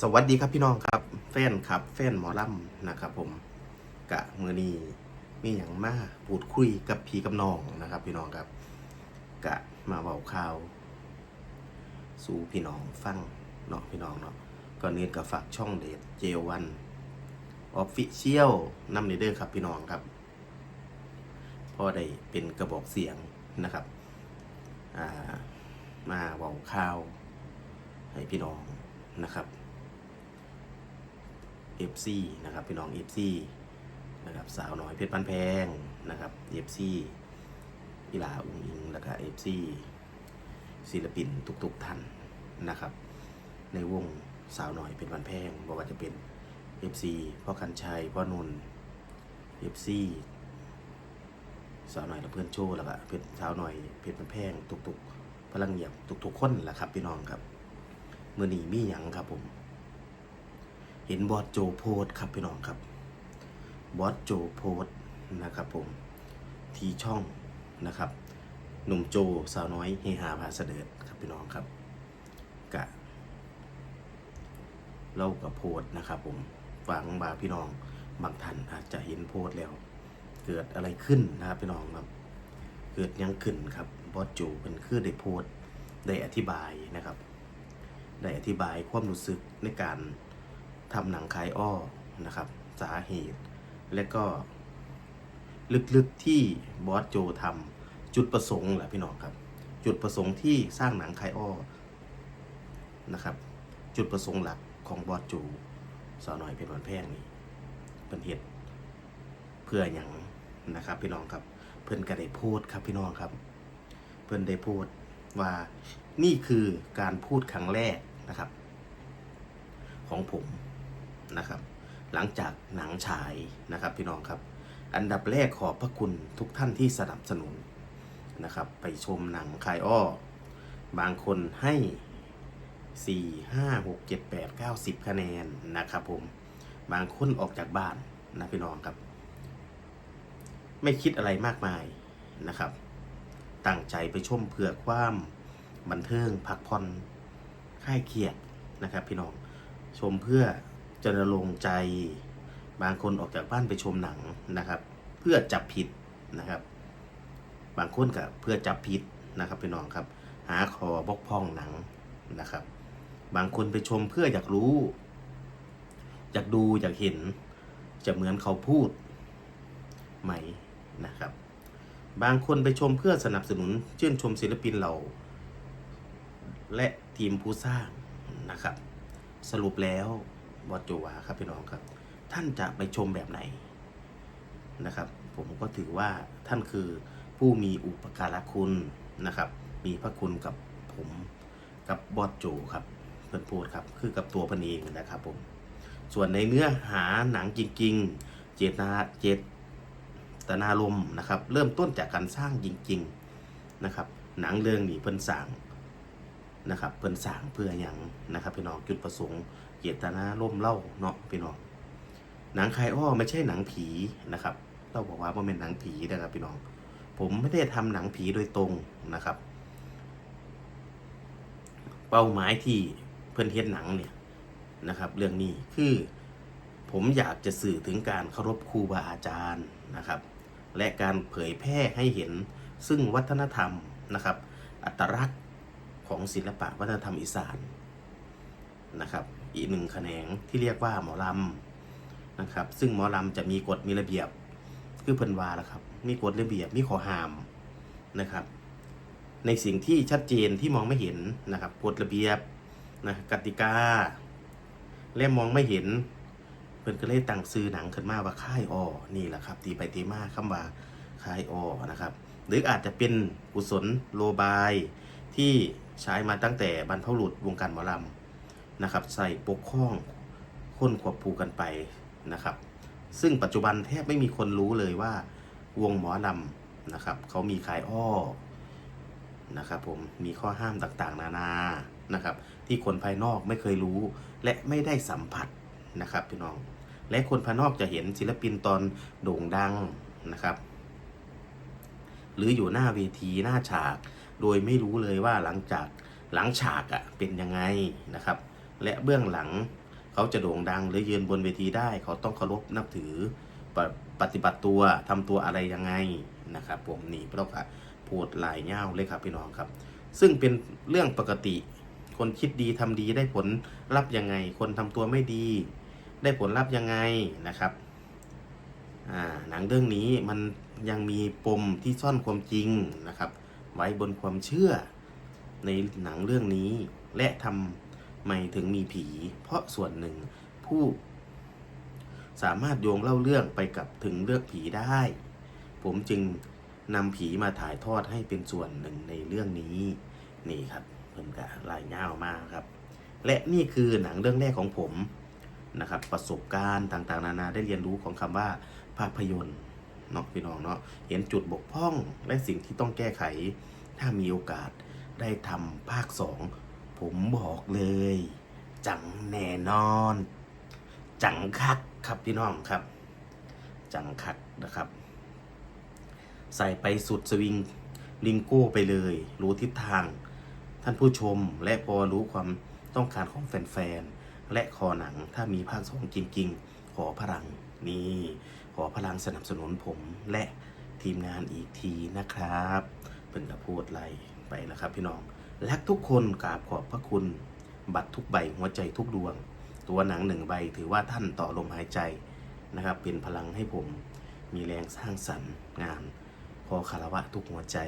สวัสดีครับพี่น้องครับ แฟนครับ แฟนหมอลำนะครับผมกะมือนีมีอย่างมาพูดคุยกับพี่กับน้องนะครับ พี่น้องครับ กะมาเบาข่าว สู่พี่น้องฟังเนาะพี่น้องเนาะก่อนอื่นก็ฝากช่องเดทเจวันออฟฟิเชียลนำในเด้อครับพี่น้องครับพอได้เป็นกระบอกเสียงนะครับามาเบาข่าวให้พี่น้องนะครับ FC นะครับพี่น้อง FC นะครับสาวน้อยเพชรปันแพงนะครับ FC อีลาอุงอิงแล้วก็ FC ศิลปินทุกๆท่านนะครับ ในวงสาวน้อยเพชรปันแพงบอกว่าจะเป็น FC พ่อคันชัยพ่อนนท์ FC สาวน้อยและเพื่อนโชว์แล้วก็เพชรสาวน้อยเพชรปันแพงทุกๆพลังเงียบ ทุกๆคนแหละครับ พี่น้องครับ มื่อนี้มีหยังครับผม เห็นบอสโจโพสครับพี่น้องครับบอสโจโพสนะครับผมทีช่องนะครับหนุ่มโจสาวน้อยเฮฮาพาเสดิร์ดครับพี่น้องครับกะเรากับโพสนะครับผมฟังบาพี่น้องบางท่านอาจจะเห็นโพสแล้ว เกิดอะไรขึ้นนะครับพี่น้องครับ เกิดยังขึ้นครับบอสโจเป็นคือได้โพสได้อธิบายนะครับ ได้อธิบายความรู้สึกในการ ทำหนังคายอ้อนะครับ สาเหตุ และก็ ลึกๆที่บอสโจทำจุดประสงค์แหละพี่น้องครับ จุดประสงค์ที่สร้างหนังคายอ้อนะครับ จุดประสงค์หลักของบอสโจสาวน้อยเป็นวันแพงนี่เป็นเหตุเพื่ออย่างนะครับ พี่น้องครับ เพื่อนก็ได้พูดครับพี่น้องครับ เพื่อนได้พูดว่านี่คือการพูดครั้งแรกนะครับ ของผม นะครับ หลังจากหนังฉายนะครับพี่น้องครับ อันดับแรกขอบพระคุณทุกท่านที่สนับสนุนนะครับ ไปชมหนังคายอ้อ บางคนให้ 4 5 6 7 8 9 10 คะแนนนะครับผม บางคนออกจากบ้านนะพี่น้องครับ ไม่คิดอะไรมากมายนะครับ ตั้งใจไปชมเพื่อความบันเทิงพักผ่อนคลายเครียดนะครับ พี่น้องชมเพื่อ จะระลงใจ บางคนออกจากบ้านไปชมหนังนะครับ เพื่อจับผิดนะครับ บางคนกับเพื่อจับผิดนะครับพี่น้องครับ หาขอบกพ่องหนังนะครับ บางคนไปชมเพื่ออยากรู้ อยากดูอยากเห็น จะเหมือนเขาพูดไหมนะครับ บางคนไปชมเพื่อสนับสนุนชื่นชมศิลปินเราและทีมผู้สร้างนะครับ สรุปแล้ว บอสโจวาครับพี่น้องครับ ท่านจะไปชมแบบไหนนะครับ ผมก็ถือว่าท่านคือผู้มีอุปการะคุณนะครับ มีพระคุณกับผมกับบอสโจครับเพื่อนพูดครับ คือกับตัวพันเองนะครับผมส่วนในเนื้อหาหนังจริง ๆ เจตนาเจตนารมนะครับ เริ่มต้นจากการสร้างจริง ๆนะครับ หนังเรื่องนี้เพิ่นสร้าง นะครับเพิ่นสร้างเพื่ออย่างนะครับพี่น้องจุดประสงค์เจตนาร่มเล่าเนาะพี่น้องหนังคายอ้อไม่ใช่หนังผีนะครับเราบอกว่ามันเป็นหนังผีนะครับพี่น้อง ผมไม่ได้ทำหนังผีโดยตรงนะครับ เป้าหมายที่เพื่อนเทศหนังเนี่ยนะครับ เรื่องนี้คือผมอยากจะสื่อถึงการเคารพครูบาอาจารย์นะครับ และการเผยแพร่ให้เห็นซึ่งวัฒนธรรมนะครับ อัตลักษณ์ ของศิลปะวัฒนธรรมอีสานนะครับ อีกหนึ่งแขนงที่เรียกว่าหมอลำนะครับ ซึ่งหมอลำจะมีกฎมีระเบียบคือเพิ่นว่าละครับ มีกฎระเบียบมีข้อห้ามนะครับ ในสิ่งที่ชัดเจนที่มองไม่เห็นนะครับกฎระเบียบนะกติกา และมองไม่เห็นเพิ่นก็เลยตั้งซื้อหนังขึ้นมาว่าค่ายออนี่แหละครับ ตีไปตีมาคำว่าค่ายออนะครับ หรืออาจจะเป็นกุศลโลบายที่ ใช้มาตั้งแต่บรรพบุรุษวงการหมอลำนะครับ ใส่ปกข้องคนควบผูกันไปนะครับ ซึ่งปัจจุบันแทบไม่มีคนรู้เลยว่าวงหมอลำนะครับเขามีขายอ้อนะครับผมมีข้อห้ามต่างๆ นานานะครับ ที่คนภายนอกไม่เคยรู้ และไม่ได้สัมผัสนะครับพี่น้อง และคนภายนอกจะเห็นศิลปินตอนโด่งดังนะครับ หรืออยู่หน้าเวทีหน้าฉาก โดยไม่รู้เลยว่าหลังจากหลังฉากอะ่ะเป็นยังไงนะครับ และเบื้องหลังเขาจะโด่งดังหรือยืนบนเวทีได้ เขาต้องเคารพนับถือปปฏิบัติตัวทำตัวอะไรยังไงนะครับ ผมนี่เพราะว่าพูดลายเง่าเลยครับพี่น้องครับ ซึ่งเป็นเรื่องปกติ คนคิดดีทำดีได้ผลลัพธ์ยังไง คนทำตัวไม่ดี ได้ผลลัพธ์ยังไงนะครับหนังเรื่องนี้มันยังมีปมที่ซ่อนความจริงนะครับ ไว้บนความเชื่อ ในหนังเรื่องนี้ และทำไมถึงมีผี เพราะส่วนหนึ่งผู้สามารถโยงเล่าเรื่องไปกับถึงเรื่องผีได้ ผมจึงนำผีมาถ่ายทอดให้เป็นส่วนหนึ่งในเรื่องนี้ นี่ครับเพิ่มกะลายเงามากครับ และนี่คือหนังเรื่องแรกของผมนะครับ ประสบการณ์ต่างๆ นานาได้เรียนรู้ของคำว่าภาพยนตร์ เนาะพี่น้องเนาะเห็นจุดบกพร่องและสิ่งที่ต้องแก้ไข ถ้ามีโอกาสได้ทำภาคสองผมบอกเลย จังแน่นอน จังคักครับพี่น้องครับ จังคักนะครับ ใส่ไปสุดสวิงลิงโก้ไปเลย รู้ทิศทาง ท่านผู้ชมและพอรู้ความต้องการของแฟนๆและคอหนังถ้ามีภาคสองจริง ๆ ขอพลังนี่ ขอพลังสนับสนุนผมและทีมงานอีกทีนะครับเป็นกับพูดไรไปแล้วครับพี่น้องรักทุกคนกราบขอบพระคุณ บัตรทุกใบหัวใจทุกดวง ตัวหนังหนึ่งใบถือว่าท่านต่อลมหายใจนะครับ เป็นพลังให้ผมมีแรงสร้างสรรค์งานขอคารวะทุกหัวใจ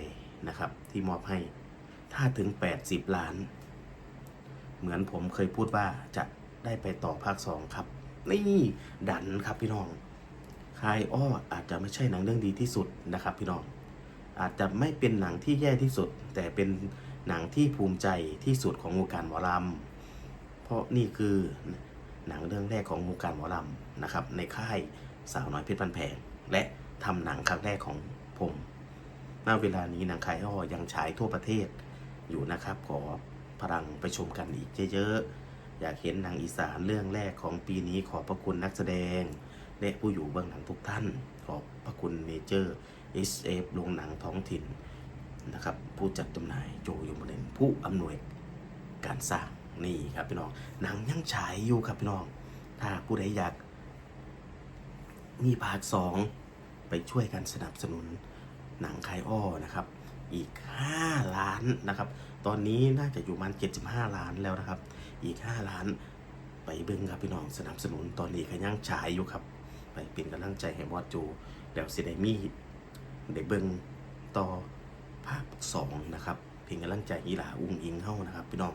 นะครับ ที่มอบให้ถ้าถึง 80 ล้าน เหมือนผมเคยพูดว่าจะได้ไปต่อภาค 2 ครับ นี่ ดันครับพี่น้อง คายอ้ออาจจะไม่ใช่หนังเรื่องดีที่สุดนะครับพี่น้องอาจจะไม่เป็นหนังที่แย่ที่สุด แต่เป็นหนังที่ภูมิใจที่สุดของวงการหมอลำเพราะนี่คือหนังเรื่องแรกของวงการหมอลำนะครับในค่ายสาวน้อยเพชรพันแพงและทำหนังครั้งแรกของผมณเวลานี้หนังคายอ้อยังฉายทั่วประเทศอยู่นะครับขอพลังไปชมกันอีกเยอะๆอยากเห็นหนังอีสานเรื่องแรกของปีนี้ขอพระคุณนักแสดง และผู้อยู่เบื้องหลังทุกท่าน ขอบพระคุณเมเจอร์ SF โรงหนังท้องถิ่นนะครับผู้จัดจำหน่ายโจยมเดนผู้อำนวยการสร้างนี่ครับพี่น้องหนังยังฉายอยู่ครับพี่น้อง ถ้าผู้ใดอยาก มีภาคสองไปช่วยกันสนับสนุนหนังคายอ้อนะครับอีก 5 ล้านนะครับ ตอนนี้น่าจะอยู่มัน75 ล้านแล้วนะครับ อีก 5 ล้าน ไปเบิ่งครับพี่น้องสนับสนุนตอนนี้ก็ยังฉายอยู่ครับ ไปเป็นกำลังใจให้บอสโจเดี๋ยวสิได้มีได้เบิ่งต่อภาคสองนะครับเพียงกำลังใจอีหลาอุ้งอิงเฮ้านะครับพี่น้อง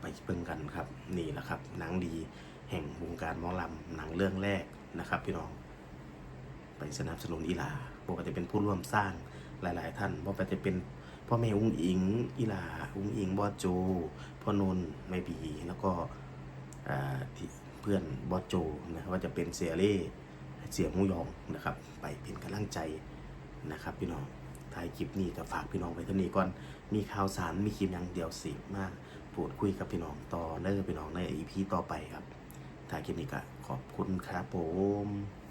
ไปเบิ่งกันครับนี่แหละครับหนังดีแห่งวงการมอลำหนังเรื่องแรกนะครับ พี่น้อง ไปสนับสนุนอีหลาปกติเป็นผู้ร่วมสร้างหลาย ๆ ท่านว่าจะเป็นพ่อแม่อุ้งอิงอีหลาอุ้งอิงบอสโจพ่อนนไม่บีแล้วก็อ่าที่ เพื่อนบอสโจนะครับว่าจะเป็นเสียเล่เสียหมูยองนะครับ ไปเป็นกำลังใจนะครับพี่น้องท้ายคลิปนี้ก็ฝากพี่น้องไปเท่านี้ก่อน มีข่าวสาร มีคลิปยังเดียวสิมากพูดคุยกับพี่น้องต่อเลิกพี่น้องในอีพีต่อไปครับท้ายคลิปนี้ก็ขอบคุณครับผม